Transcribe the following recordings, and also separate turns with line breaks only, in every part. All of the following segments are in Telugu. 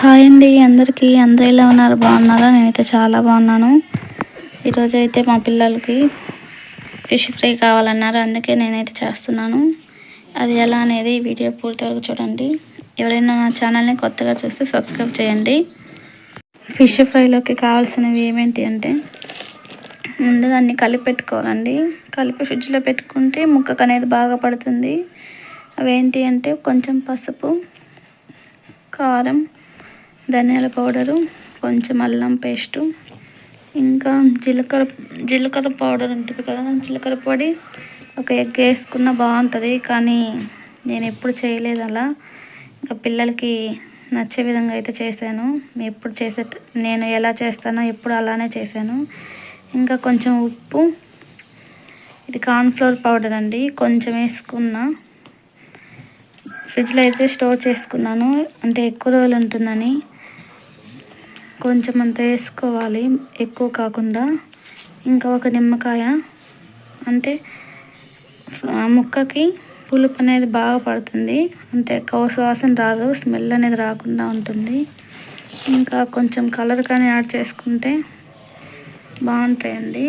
హాయ్ అండి అందరికీ అందరూ ఎలా ఉన్నారు? బాగున్నారా? నేనైతే చాలా బాగున్నాను. ఈరోజు అయితే మా పిల్లలకి ఫిష్ ఫ్రై కావాలన్నారు అందుకే నేనైతే చేస్తున్నాను. అది ఎలా అనేది వీడియో పూర్తి వరకు చూడండి. ఎవరైనా నా ఛానల్ని కొత్తగా చూస్తే సబ్స్క్రైబ్ చేయండి. ఫిష్ ఫ్రైలోకి కావాల్సినవి ఏమేంటి అంటే ముందుగా అన్ని కలిపి పెట్టుకోవాలండి. కలిపి ఫ్రిడ్జ్లో పెట్టుకుంటే ముక్కకు అనేది బాగా పడుతుంది. అవేంటి అంటే కొంచెం పసుపు కారం ధనియాల పౌడరు కొంచెం అల్లం పేస్టు ఇంకా జీలకర్ర జీలకర్ర పౌడర్ ఉంటుంది కదా జీలకర్ర పొడి. ఒక ఎగ్ వేసుకున్న బాగుంటుంది కానీ నేను ఎప్పుడు చేయలేదు అలా. ఇంకా పిల్లలకి నచ్చే విధంగా అయితే చేశాను. ఎప్పుడు చేసే నేను ఎలా చేస్తానో ఎప్పుడు అలానే చేశాను. ఇంకా కొంచెం ఉప్పు. ఇది కార్న్ఫ్లోర్ పౌడర్ అండి కొంచెం వేసుకున్న. ఫ్రిడ్జ్లో అయితే స్టోర్ చేసుకున్నాను అంటే ఎక్కువ రోజులు ఉంటుందని. కొంచెం అంత వేసుకోవాలి. ఎక్కువ కాకుండా ఇంకా ఒక నిమ్మకాయ. అంటే ముక్కకి పులుపు అనేది బాగా పడుతుంది. అంటే వాసన రాదు స్మెల్ అనేది రాకుండా ఉంటుంది. ఇంకా కొంచెం కలర్ కానీ యాడ్ చేసుకుంటే బాగుంటాయండి.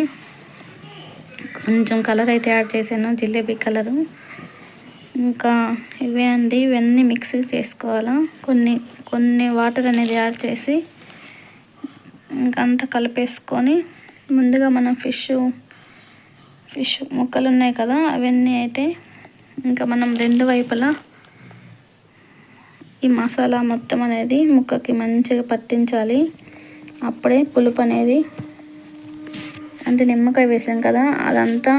కొంచెం కలర్ అయితే యాడ్ చేశాను జిలేబీ కలరు. ఇంకా ఇవే అండి. ఇవన్నీ మిక్సీ చేసుకోవాలా? కొన్ని కొన్ని వాటర్ అనేది యాడ్ చేసి ఇంకంతా అంతా కలిపేసుకొని ముందుగా మనం ఫిష్ ఫిష్ ముక్కలు ఉన్నాయి కదా అవన్నీ అయితే ఇంకా మనం రెండు వైపులా ఈ మసాలా మొత్తం అనేది ముక్కకి మంచిగా పట్టించాలి. అప్పుడే పులుపు అనేది అంటే నిమ్మకాయ వేసాం కదా అదంతా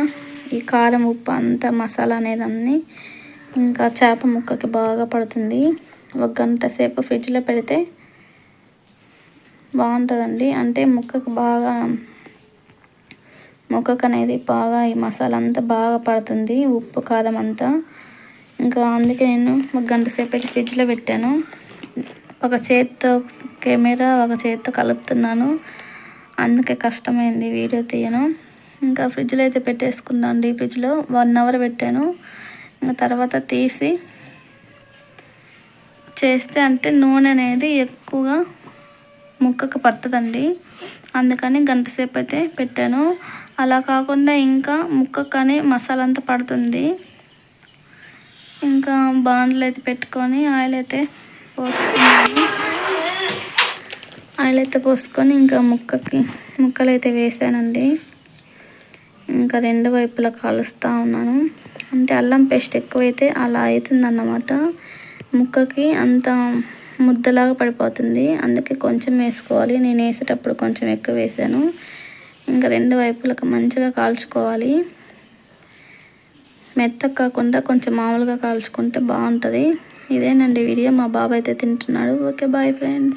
ఈ కారం ఉప్పు అంతా మసాలా అనేది అన్నీ ఇంకా చేప ముక్కకి బాగా పడుతుంది. ఒక గంట సేపు ఫ్రిడ్జ్లో పెడితే బాగుంటుందండి. అంటే ముక్కకు బాగా ముక్కకు అనేది బాగా ఈ మసాలా అంతా బాగా పడుతుంది ఉప్పు కారం అంతా. ఇంకా అందుకే నేను ఒక గంట సేపు అయితే ఫ్రిడ్జ్లో పెట్టాను. ఒక చేత్తో కెమెరా ఒక చేత్తో కలుపుతున్నాను. అందుకే కష్టమైంది వీడియో తీయను ఇంకా ఫ్రిడ్జ్లో అయితే పెట్టేసుకున్నాను అండి ఫ్రిడ్జ్లో వన్ అవర్ పెట్టాను. ఇంకా తర్వాత తీసి చేస్తే అంటే నూనె అనేది ఎక్కువగా ముక్కకు పట్టదండి. అందుకని గంట సేపు అయితే పెట్టాను. అలా కాకుండా ఇంకా ముక్కకు కానీ మసాలా అంతా పడుతుంది. ఇంకా బాండ్లు అయితే పెట్టుకొని ఆయిల్ అయితే పోసుకున్నాను. ఆయిల్ అయితే పోసుకొని ఇంకా ముక్కకి ముక్కలు అయితే వేసానండి. ఇంకా రెండు వైపులా కాలుస్తూ ఉన్నాను. అంటే అల్లం పేస్ట్ ఎక్కువైతే అలా అవుతుందన్నమాట. ముక్కకి అంత ముద్దలాగా పడిపోతుంది. అందుకే కొంచెం వేసుకోవాలి. నేను వేసేటప్పుడు కొంచెం ఎక్కువ వేసాను. ఇంకా రెండు వైపులకు మంచిగా కాల్చుకోవాలి. మెత్తగా కాకుండా కొంచెం మామూలుగా కాల్చుకుంటే బాగుంటుంది. ఇదేనండి వీడియో. మా బాబాయ్ అయితే తింటున్నాడు. Okay bye friends.